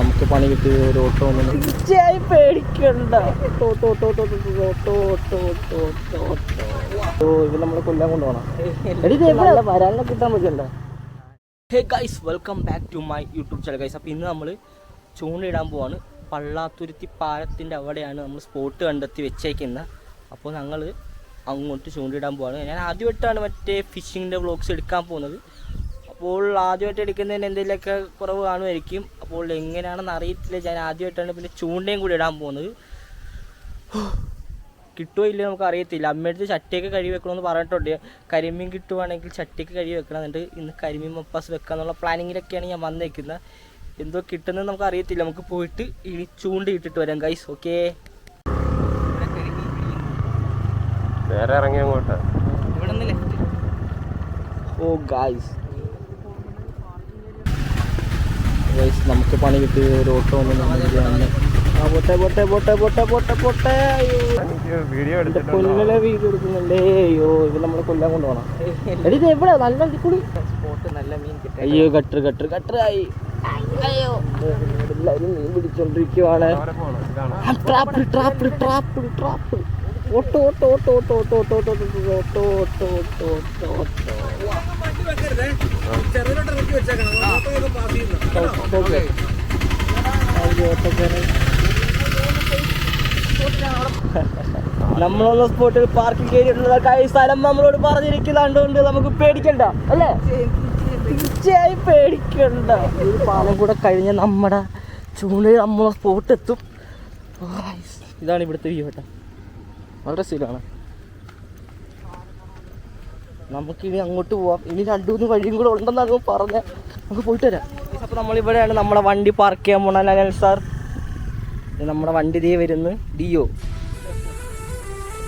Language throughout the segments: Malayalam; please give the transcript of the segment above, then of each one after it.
നമുക്ക് പണി കിട്ടി ഒരു ഓട്ടോ ഒന്നും പേടിക്കണ്ട auto auto auto auto auto auto auto auto ഇത് നമ്മളെ കൊല്ലാൻ കൊണ്ടുപോകണം കിട്ടാൻ പറ്റണ്ട hey guys welcome back to my YouTube channel guys അപ്പോൾ ഇന്ന് നമ്മൾ ചൂണ്ടയിടാൻ പോവാണ് പള്ളാത്തുരുത്തി പാലത്തിന്റെ അവിടെയാണ് നമ്മൾ സ്പോട്ട് കണ്ടെത്തി വെച്ചേക്കുന്നത് അപ്പോൾ ഞങ്ങൾ അങ്ങോട്ട് ചൂണ്ടിടാൻ പോവാണ് ഞാൻ ആദ്യമായിട്ടാണ് മറ്റേ ഫിഷിങ്ങിന്റെ വ്ളോഗ്സ് എടുക്കാൻ പോകുന്നത് അപ്പോൾ ആദ്യമായിട്ട് എടുക്കുന്നതിന് എന്തെങ്കിലുമൊക്കെ കുറവ് കാണുമായിരിക്കും അപ്പോൾ എങ്ങനെയാണെന്ന് അറിയത്തില്ല. ഞാൻ ആദ്യമായിട്ടാണ് പിന്നെ ചൂണ്ടയും കൂടി ഇടാൻ പോകുന്നത്. കിട്ടുമോ ഇല്ലയോ നമുക്ക് അറിയത്തില്ല. അമ്മയടുത്ത് ചട്ടിയൊക്കെ കഴുകി വെക്കണമെന്ന് പറഞ്ഞിട്ടുണ്ട്. കരിമീൻ കിട്ടുവാണെങ്കിൽ ചട്ടിയൊക്കെ കഴുകി വെക്കണം എന്നിട്ട് ഇന്ന് കരിമീൻ മപ്പാസ് വെക്കുക എന്നുള്ള പ്ലാനിങ്ങിലൊക്കെയാണ് ഞാൻ വന്നേക്കുന്നത്. എന്തോ കിട്ടുന്നത് നമുക്ക് അറിയത്തില്ല. നമുക്ക് പോയിട്ട് ഇനി ചൂണ്ടി ഇട്ടിട്ട് വരാം ഗൈസ് ഓക്കേ നേരെ ഇറങ്ങി അങ്ങോട്ടാ. ഇവിടെ ലെഫ്റ്റ് ഓ ഗൈസ് ഗൈസ് നമുക്ക് പണി കിട്ടി ഒരു ഓട്ടോ ഒന്നും വന്ന് പൊട്ടെ പൊട്ടെ പൊട്ടെ പൊട്ടെ പൊട്ടെ പൊട്ടെ വീഡിയോ പൊന്നിലെ വീട് കൊടുക്കുന്നുണ്ടേ അയ്യോ ഇത് നമ്മളെ കൊല്ലാൻ കൊണ്ടുപോകണം ഇത് എവിടെ നല്ല കുളി സ്പോട്ട് നല്ല മീൻ കിട്ടും അയ്യോ ഗട്ടർ ഗട്ടർ ഗട്ടറായി അയ്യോ എല്ലാവരും മീൻ പിടിച്ചോണ്ടിരിക്കുവാണ് ട്രാപ്പിൾ ട്രാപ്പിൾ ട്രാപ്പിൾ trap auto auto auto auto auto auto auto auto auto auto auto auto നമ്മളൊന്ന് സ്പോട്ടിൽ പാർക്കിംഗ് കയറിയിട്ടുള്ളതൊക്കെ സ്ഥലം നമ്മളോട് പറഞ്ഞിരിക്കുന്നുണ്ട്. നമുക്ക് പേടിക്കണ്ട അല്ലേ? തീർച്ചയായും പേടിക്കണ്ട. ഒരു പാലം കൂടെ കഴിഞ്ഞ നമ്മുടെ ചൂണ്ടിൽ നമ്മളെ സ്പോട്ട് എത്തും. ഇതാണ് ഇവിടുത്തെ വ്യൂ കേട്ടോ. വളരെ സ്ഥിരമാണ് നമുക്കിനി അങ്ങോട്ട് പോവാം. ഇനി രണ്ടു മൂന്ന് വഴിയും കൂടെ ഉണ്ടെന്നാണ് പറഞ്ഞത് നമുക്ക് പോയിട്ട് വരാം. അപ്പോൾ നമ്മളിവിടെയാണ് നമ്മുടെ വണ്ടി പാർക്ക് ചെയ്യാൻ പോണ അനൽ സാർ നമ്മുടെ വണ്ടി ഇതേ വരുന്നു ഡിയോ.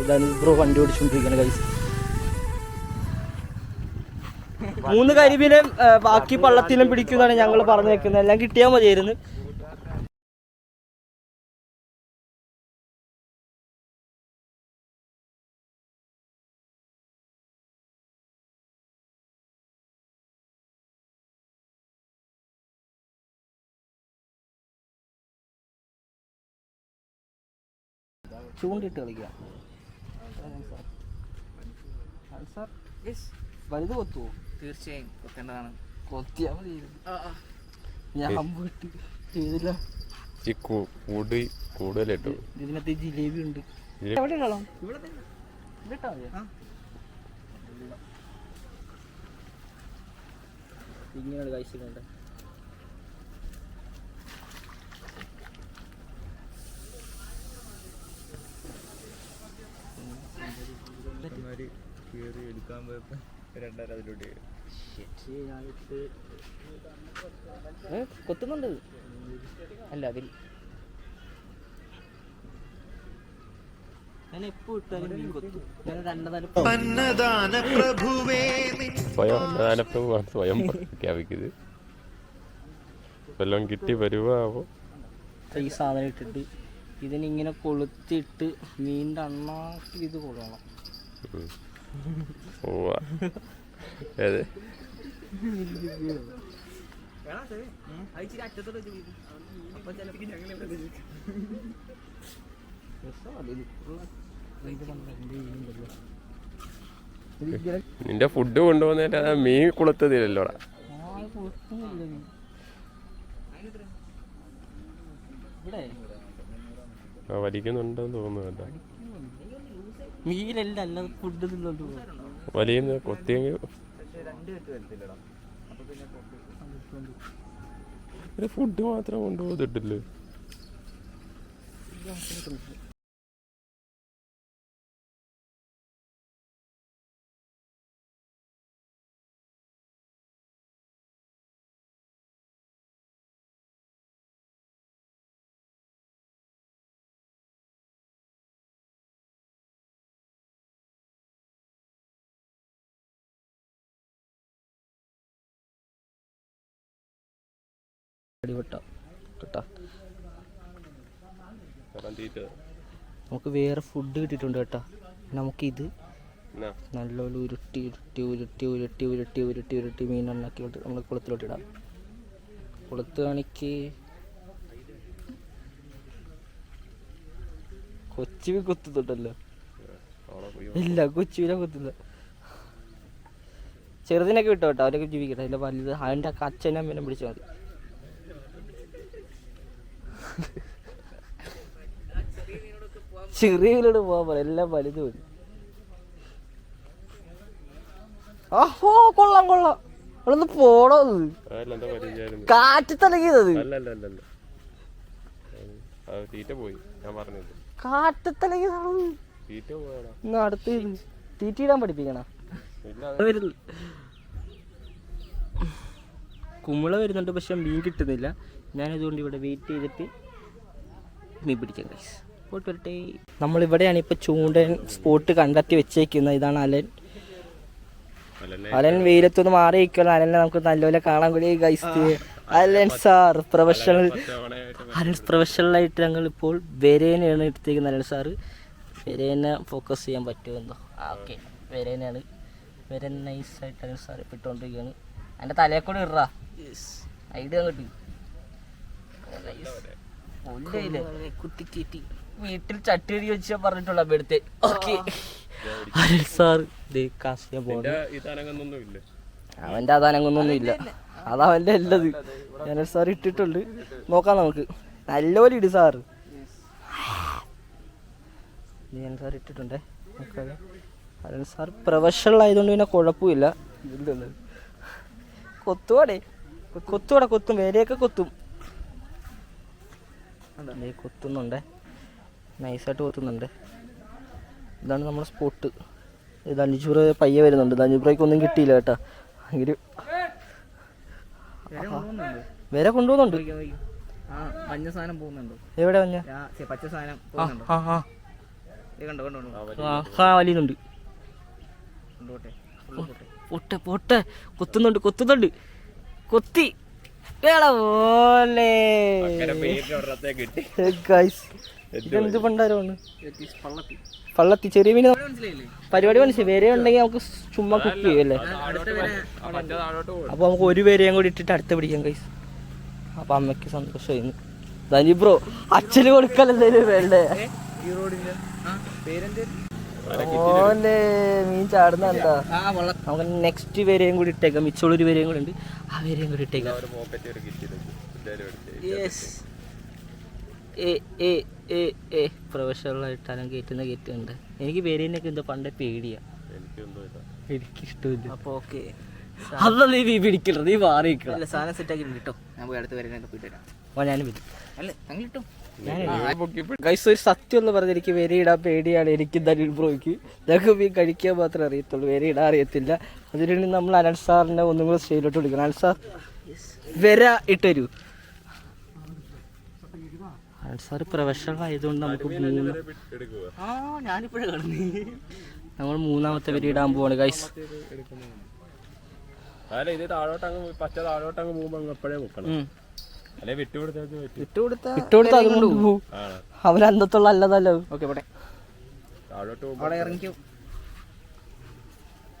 ഇതാണ് ബ്രോ വണ്ടി ഓടിച്ചുകൊണ്ടിരിക്കുന്നത് കൈസ് മൂന്ന് കരിമീനും ബാക്കി പള്ളത്തിലും പിടിക്കുന്നതാണ് ഞങ്ങൾ പറഞ്ഞേക്കുന്നത്. എല്ലാം കിട്ടിയാൽ മതിയായിരുന്നു. ചൂണ്ടിട്ട് കളിക്കുക. സാർ വലുത് കൊത്തുവോ? തീർച്ചയായും കൊത്തേണ്ടതാണ് കൊത്തിയാ മതി. ഞാൻ പോയിട്ട് ചെയ്തില്ല. കൂടി കൂടുതലിട്ടു ഇതിനകത്ത് ജിലേബി ഉണ്ട്. എവിടെ ഇടണം ഇവിടെ ഇട്ടാ മതിയോ? ഇങ്ങനെയാണ് കഴിച്ചിട്ടുണ്ട് എടുക്കാൻ പോയപ്പോ രണ്ടായിരം അതിലൂടെ കൊത്തുന്നുണ്ട് അല്ല അതിൽ. സ്വയം അന്നദാനപ്രഭുവാണ് സ്വയം പ്രഖ്യാപിക്കുന്നത്. വല്ലതും കിട്ടി വരുവാവോ? ഈ സാധനം ഇട്ടിട്ട് ഇതിനിങ്ങനെ കൊളുത്തിട്ട് മീന്റെ അണ്ണാക്കി ഇത് കൊള്ളണം. അതെ നിന്റെ ഫുഡ് കൊണ്ടുപോകുന്നതിന്റെ ആ മീൻ കുളത്തതില്ലല്ലോടാ വലിക്കുന്നുണ്ടെന്ന് തോന്നുന്നു കേട്ടോ. മീനല്ല വലിയ കൊത്തിയെങ്കിൽ ഫുഡ് മാത്രം കൊണ്ടുപോകത്തിട്ടില്ലേ നമുക്ക് വേറെ ഫുഡ് കിട്ടിയിട്ടുണ്ട് കേട്ടോ. നമുക്കിത് നല്ലപോലെ ഉരുട്ടി ഉരുട്ടി ഉരുട്ടി ഉരുട്ടി ഉരുട്ടി ഉരുട്ടി ഉരുട്ടി മീൻ ഉണ്ടാക്കി നമ്മൾ കുളത്തിലോട്ട് ഇടാം. കുളത്ത് കാണിക്ക് കൊച്ചുവി കുത്തുന്നുണ്ടല്ലോ. ഇല്ല കൊച്ചുവിനെ കുത്തുന്നു. ചെറുതിനൊക്കെ വിട്ടോ കേട്ടോ അവരൊക്കെ ജീവിക്കട്ടെ. അതിന്റെ വലുത് അതിന്റെ അച്ഛനും അമ്മേനും പിടിച്ചാൽ മതി. ചെറിയവരോട് പോവാൻ പറ എല്ലാം വലുത് പോയി ആഹോ കൊള്ളാം കൊള്ളാം. എന്താ പരിചയമായിരുന്നു കാറ്റ് തലകിയത് കാറ്റ് തലകിയതാണ് അടുത്ത് തീറ്റിയിടാൻ പഠിപ്പിക്കണ? കുമിള വരുന്നുണ്ട് പക്ഷെ മീൻ കിട്ടുന്നില്ല. ഞാനതുകൊണ്ട് ഇവിടെ വെയിറ്റ് ചെയ്തിട്ട് മീൻ പിടിക്കാം ഗൈസ് പോയിട്ട് വരട്ടെ നമ്മളിവിടെയാണ് ഇപ്പോൾ ചൂണ്ടൻ സ്പോട്ട് കണ്ടെത്തി വെച്ചേക്കുന്നത്. ഇതാണ് അലൻ. അലൻ വെയിലത്തൊന്ന് മാറി നിൽക്കണം അലനെ നമുക്ക് നല്ലപോലെ കാണാൻ കൂടി guys Alan sir professional Alan professional ആയിട്ട് ഞങ്ങൾ ഇപ്പോൾ വെരേനെയാണ് എടുത്തേക്കുന്നത് അലൻ സാറ്. വെരേനെ ഫോക്കസ് ചെയ്യാൻ പറ്റുമെന്നോ ആ ഓക്കെ വെരേനാണ് വെരൻ നൈസായിട്ട് അലൻ സാർ ഇട്ടുകൊണ്ടിരിക്കുകയാണ് എന്റെ തലയെ കൂടെ ഐഡിയ കിട്ടി. കുത്തിക്കേറ്റി. വീട്ടിൽ ചട്ടി വെച്ച് പറഞ്ഞിട്ടുള്ള അവിടുത്തെ ഓക്കെ. സാർ അവന്റെ അതാനങ്ങൊന്നും ഇല്ല. അതവന്റെ അല്ലത് ഞാൻ സാർ ഇട്ടിട്ടുണ്ട്. നോക്കാം നമുക്ക്. നല്ലപോലെ ഇട് സാറ് ഞാൻ സാർ ഇട്ടിട്ടുണ്ടേ. നോക്കാം. അരുൺ സാർ പ്രൊഫഷണൽ ആയതുകൊണ്ട് പിന്നെ കുഴപ്പമില്ല. കൊത്തുവാടേ. കൊത്തുവാടെ കൊത്തും. വേലയൊക്കെ കൊത്തും. കൊത്തുന്നുണ്ടേ. നൈസായിട്ട് കൊത്തുന്നുണ്ട്. ഇതാണ് നമ്മുടെ സ്പോട്ട്. ഇത് അഞ്ചൂറ് പയ്യെ വരുന്നുണ്ട്. അഞ്ചൂറയ്ക്ക് ഒന്നും കിട്ടിയില്ല കേട്ടാ. ഭയങ്കര വരെ കൊണ്ടുപോകുന്നുണ്ട്. മഞ്ഞ സാധനം പോകുന്നുണ്ടോ. എവിടെ മഞ്ഞ? പച്ച സാധനം വലിയുന്നുണ്ട്. പൊട്ടെ പൊട്ടെ. കൊത്തുന്നുണ്ട് കൊത്തുന്നുണ്ട്. കൊത്തി വേള പോലെ കിട്ടി ഗൈസ് ഇതെന്ത് പണ്ടാരമാണ്? പള്ളത്തി. ചെറിയ മീൻ പരിപാടി മനസ്സിലായി. വേറെ ഉണ്ടെങ്കിൽ നമുക്ക് ചുമ്മാ കുക്ക് ചെയ്യല്ലേ? അപ്പൊ നമുക്ക് ഒരു പേരെയും കൂടി ഇട്ടിട്ട് അടുത്ത് പിടിക്കാം കൈസ് അപ്പൊ അമ്മയ്ക്ക് സന്തോഷമായിരുന്നു ധനി ബ്രോ അച്ഛന് കൊടുക്കാൻ എന്തായാലും വേണ്ടേ ആ മീൻ ചാടുന്ന എന്താ? ആ വള്ള നമുക്ക് നെക്സ്റ്റ് വരെയും കൂടി ഇട്ടേക്കാം. മിച്ചമുള്ള ഒരു പേരെയും കൂടി ഉണ്ട്. ആ വരെയും കൂടി ഇട്ടേക്കാം. യെസ് ഏ എ എ ഏ. പ്രൊഫഷണലായിട്ടാണ് കയറ്റുന്ന കയറ്റുന്നുണ്ട് എനിക്ക് പേരിനൊക്കെ എന്തോ പണ്ടേ പേടിയാ. എനിക്കിഷ്ടമില്ല. അപ്പൊ ഓക്കെ. അല്ല നീ നീ പിടിക്കണ്ട നീ മാറി സാധനം സെറ്റ് ആക്കി കിട്ടും ഞാൻ പോയി അടുത്ത് വരെ പോയിട്ട് വരാം. അപ്പോൾ ഞാനും വരും. അല്ല ഞങ്ങൾ കിട്ടും ഗൈസ് ഒരു സത്യം എന്ന് പറഞ്ഞാൽ എനിക്ക് വരെ ഇടാൻ പേടിയാണ് എനിക്ക് ധനിൽ ബ്രോയ്ക്ക്. ഞങ്ങൾക്ക് മീൻ കഴിക്കാൻ മാത്രമേ അറിയത്തുള്ളൂ വരെ ഇടാൻ അറിയത്തില്ല അതിനുവേണ്ടി നമ്മൾ അനൽ സാറിനെ ഒന്നും കൂടെ സ്റ്റേജിലോട്ട് വിളിക്കണം. അനൽ സാർ വര ഇട്ടരൂ. അനൽ സാർ പ്രൊഫഷണൽ ആയതുകൊണ്ട് നമുക്ക് നമ്മൾ മൂന്നാമത്തെ വരി ഇടാൻ പോവാണ് ഗൈസ് അല്ല ഇത് താഴോട്ടങ്ങ് പച്ച താഴോട്ടങ്ങ് പോകുമ്പോ അങ്ങ് എപ്പോഴേ വെക്കണം അതുകൊണ്ട് അന്തത്തുള്ള അല്ലതല്ലോ ഓക്കെ പോട്ടെ. അവിടെ ഇറങ്ങിക്കോ.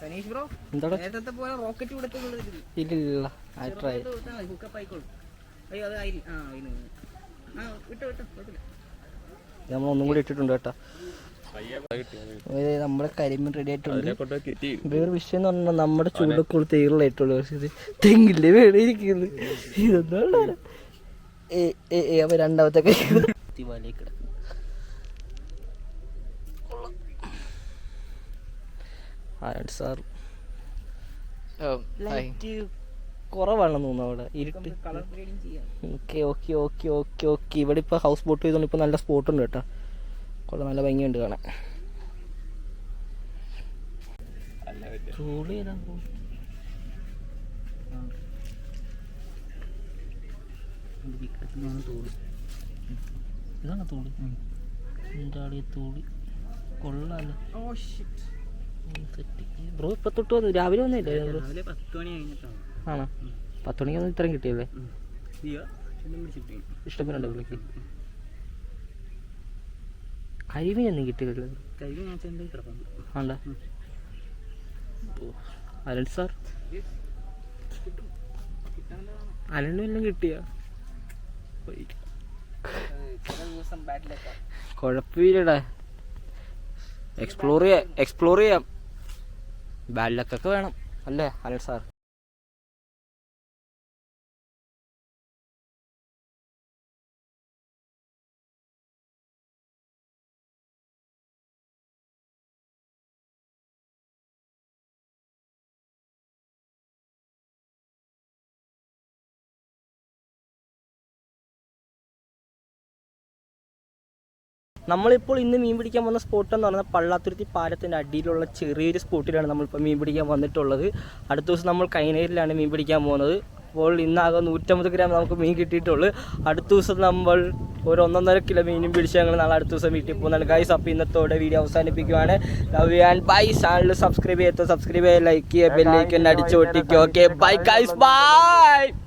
സനീഷ് ബ്രോ എന്താടാ? നേരത്തെ പോലെ റോക്കറ്റ് കൊടുത്തുള്ളത് ഇല്ലില്ല ഐ ട്രൈ ഹുക്കപ്പ് ആയിക്കോളും. അയ്യോ അത് ആയില്ല. ആ അതിന് ആ വിട്ടോ വിട്ടോ കുഴപ്പമില്ല. നമ്മൾ ഒന്നും കൂടി ഇട്ടിട്ടുണ്ട് കേട്ടോ. നമ്മുടെ കരിമീൻ റെഡി ആയിട്ടുണ്ട്. അതിനെ കൊണ്ട് കിറ്റി വേറെ വിഷയം എന്ന് പറഞ്ഞാൽ നമ്മുടെ ചൂടൊക്കെ തേറിലായിട്ടുള്ളൂ പക്ഷെ ഇത് തെങ്ങില്ലേ വേണേ ഇരിക്കുന്നത്? ഏ രണ്ടാമത്തെ കൈ. വലയിൽ കിടക്കുന്നു ആരാണ് സാർ ലൈറ്റ് കുറവാണെന്ന് തോന്നുന്നു അവിടെ. ഇരുട്ട്. Okay okay okay okay okay. ഇവിടെ ഇപ്പോൾ ഹൗസ് ബോട്ട് ചെയ്തുകൊണ്ട് ഇപ്പോൾ നല്ല സ്പോട്ട് ഉണ്ട് കേട്ടോ. കൊള്ളാം നല്ല ഭംഗിയുണ്ട് കാണാൻ. ചൂട് പറ്റിയ ചൂട് തോളി. ഇതാണ് തോളി. എന്താണ് തോളി? കൊള്ളാല്ല ഓ ഷിറ്റ് ബ്രോ ഇപ്പൊ തൊട്ട് വന്നു രാവിലെ വന്നില്ലേ? ബ്രോ? രാവിലെ പത്ത് മണി കഴിഞ്ഞിട്ടാണ്. ആണോ? പത്ത് മണിക്കൊന്നും ഇത്രയും കിട്ടിയല്ലേ? ഇഷ്ടപ്പെടുന്നുണ്ടോ വിളിക്ക്? കരിമീനൊന്നും കിട്ടിയില്ലല്ലോ. കൈ ഞാൻ ചെണ്ടി കിടപ്പുണ്ട്. ആണ്ട അലൻ സാർ? അലനും എല്ലാം കിട്ടിയ ചില ദിവസം ബാഡ് ലക്ക് കുഴപ്പമില്ലടാ. എക്സ്പ്ലോർ ചെയ്യാം എക്സ്പ്ലോർ ചെയ്യാം. ബാഡ് ലക്കൊക്കെ വേണം അല്ലേ അനിൽ സാർ? നമ്മളിപ്പോൾ ഇന്ന് മീൻ പിടിക്കാൻ വന്ന സ്പോട്ട് എന്ന് പറയുന്നത് പള്ളാത്തുരുത്തി പാലത്തിന്റെ അടിയിലുള്ള ചെറിയൊരു സ്പോട്ടിലാണ് നമ്മളിപ്പോൾ മീൻ പിടിക്കാൻ വന്നിട്ടുള്ളത്. അടുത്ത ദിവസം നമ്മൾ കൈനേരിലാണ് മീൻ പിടിക്കാൻ പോകുന്നത്. അപ്പോൾ ഇന്നാകെ നൂറ്റമ്പത് ഗ്രാം നമുക്ക് മീൻ കിട്ടിയിട്ടുള്ളൂ. അടുത്ത ദിവസം നമ്മൾ ഒരു ഒന്നൊന്നര കിലോ മീനും പിടിച്ച് ഞങ്ങൾ നാളെ അടുത്ത ദിവസം വീട്ടിൽ പോകുന്നതാണ്. ഗൈസ് അപ്പോൾ ഇന്നത്തോടെ video അവസാനിപ്പിക്കുവാണ്. Love you and bye channel subscribe ചെയ്യാത്ത സബ്സ്ക്രൈബ് ചെയ്യുക ലൈക്ക് ചെയ്യുക ബെല്ലൈക്കൻ അടിച്ചു ഓട്ടിക്കുക ഓക്കെ ബൈ ഗൈസ് ബൈ